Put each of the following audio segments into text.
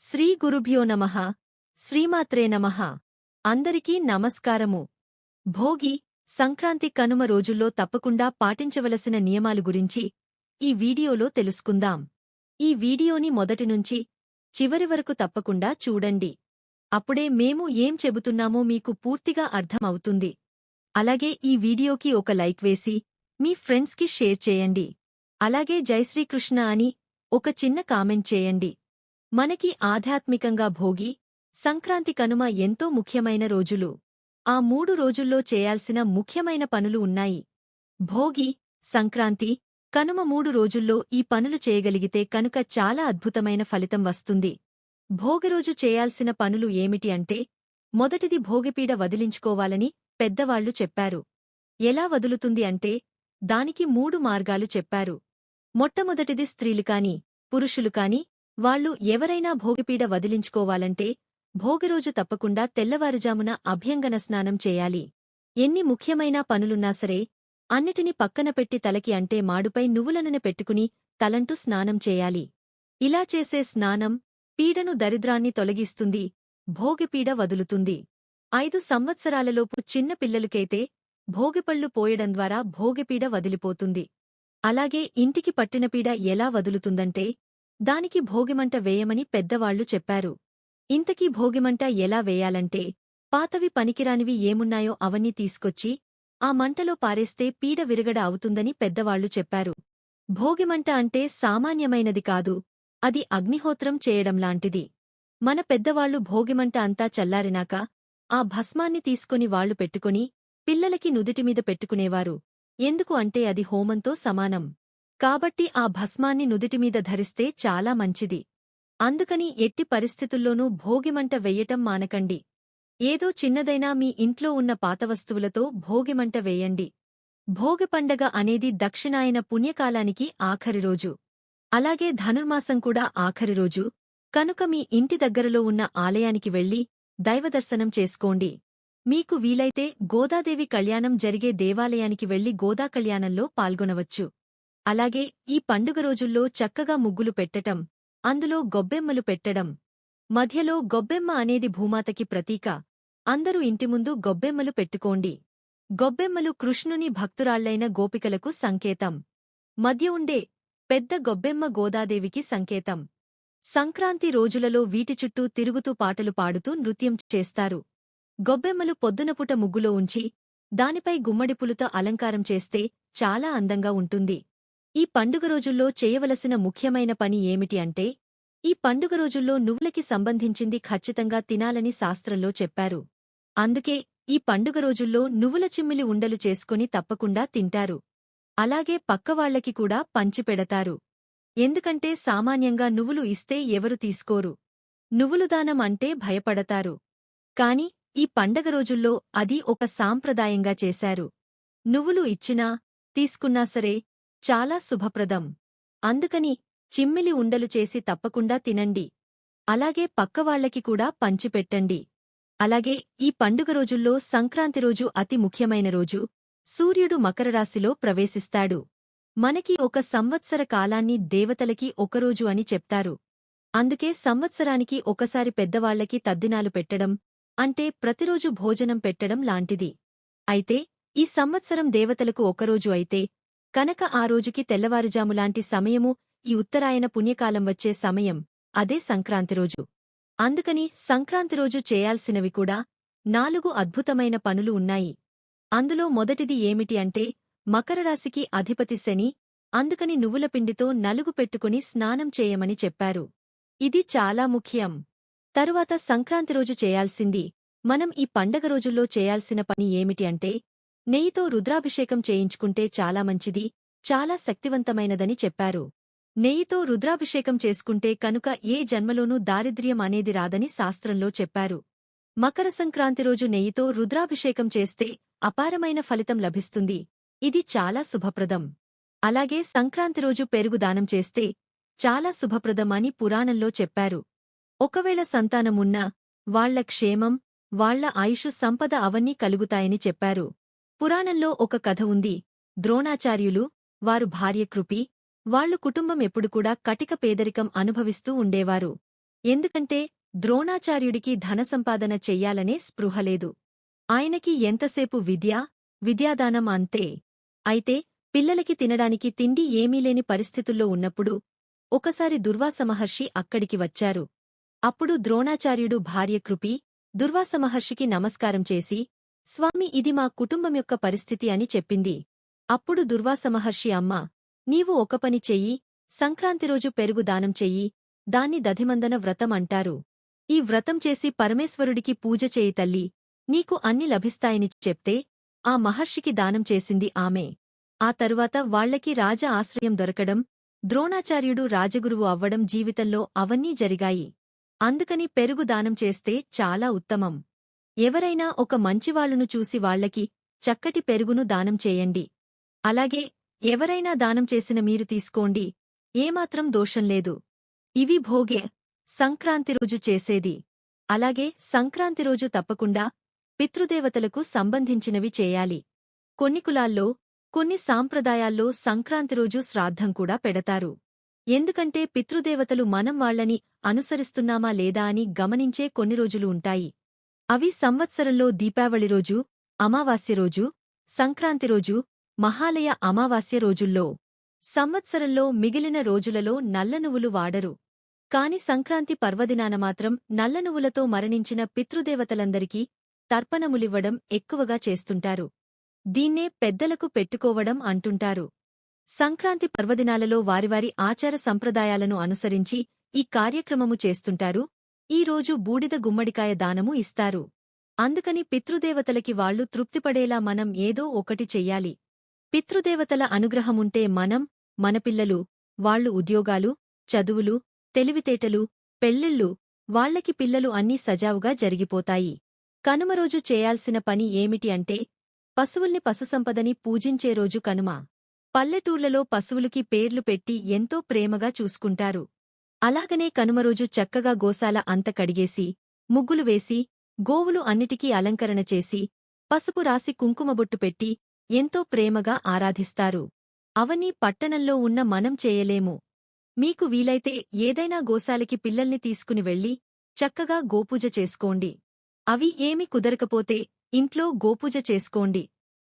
శ్రీ గురుభ్యో నమః శ్రీమాత్రే నమ. అందరికీ నమస్కారము. భోగి సంక్రాంతి కనుమ రోజుల్లో తప్పకుండా పాటించవలసిన నియమాలు గురించి ఈ వీడియోలో తెలుసుకుందాం. ఈ వీడియోని మొదటి నుంచి చివరి వరకు తప్పకుండా చూడండి. అప్పుడే మేము ఏం చెబుతున్నామో మీకు పూర్తిగా అర్థమవుతుంది. అలాగే ఈ వీడియోకి ఒక లైక్ వేసి మీ ఫ్రెండ్స్కి షేర్ చేయండి. అలాగే జైశ్రీకృష్ణ అని ఒక చిన్న కామెంట్ చేయండి. మనకి ఆధ్యాత్మికంగా భోగి సంక్రాంతి కనుమ ఎంతో ముఖ్యమైన రోజులు. ఆ మూడు రోజుల్లో చేయాల్సిన ముఖ్యమైన పనులు ఉన్నాయి. భోగి సంక్రాంతి కనుమ మూడు రోజుల్లో ఈ పనులు చేయగలిగితే కనుక చాలా అద్భుతమైన ఫలితం వస్తుంది. భోగిరోజు చేయాల్సిన పనులు ఏమిటి అంటే మొదటిది భోగిపీడ వదిలించుకోవాలని పెద్దవాళ్ళు చెప్పారు. ఎలా వదులుతుంది అంటే దానికి మూడు మార్గాలు చెప్పారు. మొట్టమొదటిది స్త్రీలు కాని పురుషులు కాని వాళ్ళు ఎవరైనా భోగిపీడ వదిలించుకోవాలంటే భోగిరోజు తప్పకుండా తెల్లవారుజామున అభ్యంగన స్నానం చేయాలి. ఎన్ని ముఖ్యమైన పనులున్నా సరే అన్నిటిని పక్కన పెట్టి తలకి అంటే మాడుపై నువ్వులనున పెట్టుకుని తలంటూ స్నానం చేయాలి. ఇలా చేసే స్నానం పీడను దరిద్రాన్ని తొలగిస్తుంది భోగిపీడ వదులుతుంది. ఐదు సంవత్సరాలలోపు చిన్న పిల్లలకైతే భోగిపళ్ళు పోయడం ద్వారా భోగిపీడ వదిలిపోతుంది. అలాగే ఇంటికి పట్టిన పీడ ఎలా వదులుతుందంటే దానికి భోగిమంట వేయమని పెద్దవాళ్ళు చెప్పారు. ఇంతకీ భోగిమంట ఎలా వేయాలంటే పాతవి పనికిరానివి ఏమున్నాయో అవన్నీ తీసుకొచ్చి ఆ మంటలో పారేస్తే పీడ విరగడ అవుతుందని పెద్దవాళ్ళు చెప్పారు. భోగిమంట అంటే సామాన్యమైనది కాదు అది అగ్నిహోత్రం చేయడంలాంటిది మన పెద్దవాళ్ళు భోగిమంట అంతా చల్లారినాక ఆ భస్మాన్ని తీసుకొని వాళ్ళు పెట్టుకుని పిల్లలకి నుదిటిమీద పెట్టుకునేవారు. ఎందుకు అంటే అది హోమంతో సమానం. కాబట్టి ఆ భస్మాన్ని నుదిటిమీద ధరిస్తే చాలా మంచిది. అందుకని ఎట్టి పరిస్థితుల్లోనూ భోగిమంట వెయ్యటం మానకండి. ఏదో చిన్నదైనా మీ ఇంట్లో ఉన్న పాత వస్తువులతో భోగిమంట వేయండి. భోగి పండగ అనేది దక్షిణాయన పుణ్యకాలానికి ఆఖరి రోజు. అలాగే ధనుర్మాసం కూడా ఆఖరి రోజు. కనుక మీ ఇంటి దగ్గరలో ఉన్న ఆలయానికి వెళ్ళి దైవదర్శనం చేసుకోండి. మీకు వీలైతే గోదాదేవి కళ్యాణం జరిగే దేవాలయానికి వెళ్ళి గోదా కళ్యాణంలో పాల్గొనవచ్చు. అలాగే ఈ పండుగ రోజుల్లో చక్కగా ముగ్గులు పెట్టటం అందులో గొబ్బెమ్మలు పెట్టడం. మధ్యలో గొబ్బెమ్మ అనేది భూమాతకి ప్రతీక. అందరూ ఇంటి ముందు గొబ్బెమ్మలు పెట్టుకోండి. గొబ్బెమ్మలు కృష్ణుని భక్తురాళ్ళైన గోపికలకు సంకేతం. మధ్య ఉండే పెద్ద గొబ్బెమ్మ గోదాదేవికి సంకేతం. సంక్రాంతి రోజులలో వీటి చుట్టూ తిరుగుతూ పాటలు పాడుతూ నృత్యం చేస్తారు. గొబ్బెమ్మలు పొద్దునపుట ముగ్గులో ఉంచి దానిపై గుమ్మడిపులుతో అలంకారం చేస్తే చాలా అందంగా ఉంటుంది. ఈ పండుగ రోజుల్లో చేయవలసిన ముఖ్యమైన పని ఏమిటి అంటే ఈ పండుగ రోజుల్లో నువ్వులకి సంబంధించింది ఖచ్చితంగా తినాలని శాస్త్రంలో చెప్పారు. అందుకే ఈ పండుగ రోజుల్లో నువ్వుల చిమ్మిలి ఉండలు చేసుకుని తప్పకుండా తింటారు. అలాగే పక్కవాళ్ళకి కూడా పంచిపెడతారు ఎందుకంటే సామాన్యంగా నువ్వులు ఇస్తే ఎవరు తీసుకోరు. నువ్వులు దానం అంటే భయపడతారు. కాని ఈ పండగ రోజుల్లో అది ఒక సాంప్రదాయంగా చేశారు. నువ్వులు ఇచ్చినా తీసుకున్నా సరే చాలా శుభప్రదం. అందుకని చిమ్మిలి ఉండలు చేసి తప్పకుండా తినండి. అలాగే పక్కవాళ్ళకి కూడా పంచిపెట్టండి. అలాగే ఈ పండుగ రోజుల్లో సంక్రాంతి రోజు అతి ముఖ్యమైన రోజు. సూర్యుడు మకరరాశిలో ప్రవేశిస్తాడు. మనకి ఒక సంవత్సర కాలాన్ని దేవతలకి ఒకరోజు అని చెప్తారు. అందుకే సంవత్సరానికి ఒకసారి పెద్దవాళ్ళకి తద్దినాలు పెట్టడం అంటే ప్రతిరోజు భోజనం పెట్టడం లాంటిది. అయితే ఈ సంవత్సరం దేవతలకు ఒకరోజు అయితే కనుక ఆ రోజుకి తెల్లవారుజాములాంటి సమయము ఈ ఉత్తరాయణ పుణ్యకాలం వచ్చే సమయం అదే సంక్రాంతి రోజు. అందుకని సంక్రాంతి రోజు చేయాల్సినవి కూడా నాలుగు అద్భుతమైన పనులు ఉన్నాయి. అందులో మొదటిది ఏమిటి అంటే మకరరాశికి అధిపతి శని అందుకని నువ్వుల పిండితో నలుగు పెట్టుకుని స్నానం చేయమని చెప్పారు. ఇది చాలా ముఖ్యం. తరువాత సంక్రాంతి రోజు చేయాల్సింది మనం ఈ పండగ రోజుల్లో చేయాల్సిన పని ఏమిటి అంటే నెయ్యితో రుద్రాభిషేకం చేయించుకుంటే చాలా మంచిది చాలా శక్తివంతమైనదని చెప్పారు. నెయ్యితో రుద్రాభిషేకం చేసుకుంటే కనుక ఏ జన్మలోనూ దారిద్ర్యం అనేది రాదని శాస్త్రంలో చెప్పారు. మకర సంక్రాంతి రోజు నెయ్యితో రుద్రాభిషేకం చేస్తే అపారమైన ఫలితం లభిస్తుంది. ఇది చాలా శుభప్రదం. అలాగే సంక్రాంతి రోజు పెరుగు దానం చేస్తే చాలా శుభప్రదం అని పురాణంలో చెప్పారు. ఒకవేళ సంతానమున్నా వాళ్ళ క్షేమం వాళ్ళ ఆయుషు సంపద అవన్నీ కలుగుతాయని చెప్పారు. పురాణంలో ఒక కథ ఉంది. ద్రోణాచార్యులు వారు భార్య కృపి వాళ్ళు కుటుంబం ఎప్పుడు కూడా కటిక పేదరికం అనుభవిస్తూ ఉండేవారు. ఎందుకంటే ద్రోణాచార్యుడికి ధనసంపాదన చెయ్యాలనే స్పృహలేదు ఆయనకి ఎంతసేపు విద్య విద్యాదానం అంతే. అయితే పిల్లలకి తినడానికి తిండి ఏమీ లేని పరిస్థితుల్లో ఉన్నప్పుడు ఒకసారి దుర్వాసమహర్షి అక్కడికి వచ్చారు. అప్పుడు ద్రోణాచార్యుడు భార్య కృపి దుర్వాసమహర్షికి నమస్కారం చేసి స్వామి ఇది మా కుటుంబం యొక్క పరిస్థితి అని చెప్పింది. అప్పుడు దుర్వాస మహర్షి అమ్మ నీవు ఒక పని చెయ్యి సంక్రాంతి రోజు పెరుగు దానం చెయ్యి దాన్ని దధిమందన వ్రతం అంటారు. ఈ వ్రతం చేసి పరమేశ్వరుడికి పూజ చేయి తల్లి నీకు అన్ని లభిస్తాయని చెప్తే ఆ మహర్షికి దానం చేసింది ఆమె. ఆ తరువాత వాళ్ళకి రాజ ఆశ్రయం దొరకడం ద్రోణాచార్యుడు రాజగురువు అవ్వడం జీవితంలో అవన్నీ జరిగాయి. అందుకని పెరుగు దానం చేస్తే చాలా ఉత్తమం. ఎవరైనా ఒక మంచివాళ్ళును చూసి వాళ్ళకి చక్కటి పెరుగును దానం చేయండి. అలాగే ఎవరైనా దానం చేసిన మీరు తీసుకోండి. ఏమాత్రం దోషంలేదు ఇవి భోగే సంక్రాంతి రోజు చేసేది. అలాగే సంక్రాంతి రోజు తప్పకుండా పితృదేవతలకు సంబంధించినవి చేయాలి. కొన్ని కులాల్లో కొన్ని సాంప్రదాయాల్లో సంక్రాంతి రోజు శ్రాద్ధం కూడా పెడతారు. ఎందుకంటే పితృదేవతలు మనం వాళ్ళని అనుసరిస్తున్నామా లేదా అని గమనించే కొన్ని రోజులు ఉంటాయి. అవి సంవత్సరంలో దీపావళి రోజు అమావాస్య రోజు సంక్రాంతి రోజు మహాలయ అమావాస్య రోజుల్లో. సంవత్సరంలో మిగిలిన రోజులలో నల్లనువులు వాడరు. కాని సంక్రాంతి పర్వదినాన మాత్రం నల్లనువులతో మరణించిన పితృదేవతలందరికీ తర్పణములివ్వడం ఎక్కువగా చేస్తుంటారు. దీన్నే పెద్దలకు పెట్టుకోవడం అంటుంటారు. సంక్రాంతి పర్వదినాలలో వారివారి ఆచార సంప్రదాయాలను అనుసరించి ఈ కార్యక్రమము చేస్తుంటారు. ఈ రోజు బూడిద గుమ్మడికాయ దానము ఇస్తారు. అందుకని పితృదేవతలకి వాళ్ళు తృప్తిపడేలా మనం ఏదో ఒకటి చెయ్యాలి. పితృదేవతల అనుగ్రహముంటే మనం మన పిల్లలు వాళ్ళు ఉద్యోగాలు చదువులు తెలివితేటలు పెళ్ళిళ్ళు వాళ్ళకి పిల్లలు అన్నీ సజావుగా జరిగిపోతాయి. కనుమరోజు చేయాల్సిన పని ఏమిటి అంటే పశువుల్ని పశుసంపదని పూజించే రోజు కనుమ. పల్లెటూర్లలో పశువులకి పేర్లు పెట్టి ఎంతో ప్రేమగా చూసుకుంటారు. అలాగనే కనుమరోజు చక్కగా గోశాల అంత కడిగేసి ముగ్గులు వేసి గోవులు అన్నిటికీ అలంకరణ చేసి పసుపు రాసి కుంకుమబొట్టు పెట్టి ఎంతో ప్రేమగా ఆరాధిస్తారు. అవన్నీ పట్టణంలో ఉన్న మనం చేయలేము. మీకు వీలైతే ఏదైనా గోశాలకి పిల్లల్ని తీసుకుని వెళ్ళి చక్కగా గోపూజ చేసుకోండి. అవి ఏమి కుదరకపోతే ఇంట్లో గోపూజ చేసుకోండి.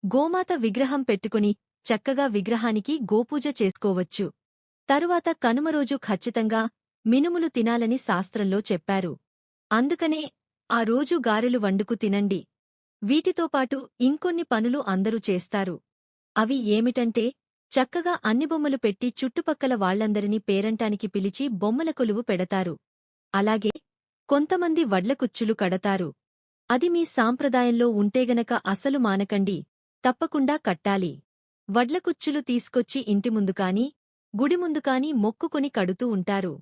గోమాత విగ్రహం పెట్టుకుని చక్కగా విగ్రహానికి గోపూజ చేసుకోవచ్చు. తరువాత కనుమరోజు ఖచ్చితంగా మినుములు తినాలని శాస్త్రంలో చెప్పారు. అందుకనే ఆ రోజు గారెలు వండుకు తినండి. వీటితోపాటు ఇంకొన్ని పనులు అందరూ చేస్తారు. అవి ఏమిటంటే చక్కగా అన్ని బొమ్మలు పెట్టి చుట్టుపక్కల వాళ్ళందరినీ పేరంటానికి పిలిచి బొమ్మల కొలువు పెడతారు. అలాగే కొంతమంది వడ్లకుచ్చులు కడతారు. అది మీ సాంప్రదాయంలో ఉంటేగనక అసలు మానకండి. తప్పకుండా కట్టాలి. వడ్లకుచ్చులు తీసుకొచ్చి ఇంటి ముందు కాని గుడి ముందు కాని మొక్కుకొని కడుతూ ఉంటారు.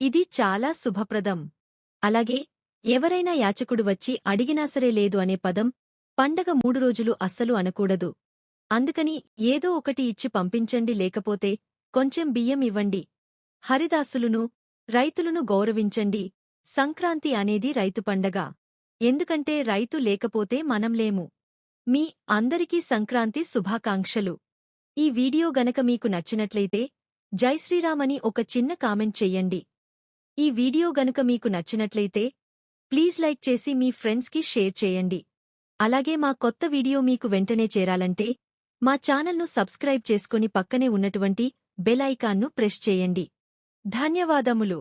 ఇది చాలా శుభప్రదం. అలాగే ఎవరైనా యాచకుడు వచ్చి అడిగినాసరే లేదు అనే పదం పండగ మూడు రోజులు అస్సలు అనకూడదు. అందుకని ఏదో ఒకటి ఇచ్చి పంపించండి లేకపోతే కొంచెం బియ్యం ఇవ్వండి. హరిదాసులును రైతులను గౌరవించండి. సంక్రాంతి అనేది రైతు పండగ. ఎందుకంటే రైతు లేకపోతే మనం లేము. మీ అందరికీ సంక్రాంతి శుభాకాంక్షలు. ఈ వీడియో గనక మీకు నచ్చినట్లయితే జై శ్రీరామని ఒక చిన్న కామెంట్ చెయ్యండి. ఈ వీడియో గనుక మీకు నచ్చినట్లయితే ప్లీజ్ లైక్ చేసి మీ ఫ్రెండ్స్కి షేర్ చేయండి. అలాగే మా కొత్త వీడియో మీకు వెంటనే చేరాలంటే మా ఛానల్ను సబ్స్క్రైబ్ చేసుకుని పక్కనే ఉన్నటువంటి బెల్ ఐకాన్ను ప్రెస్ చేయండి. ధన్యవాదములు.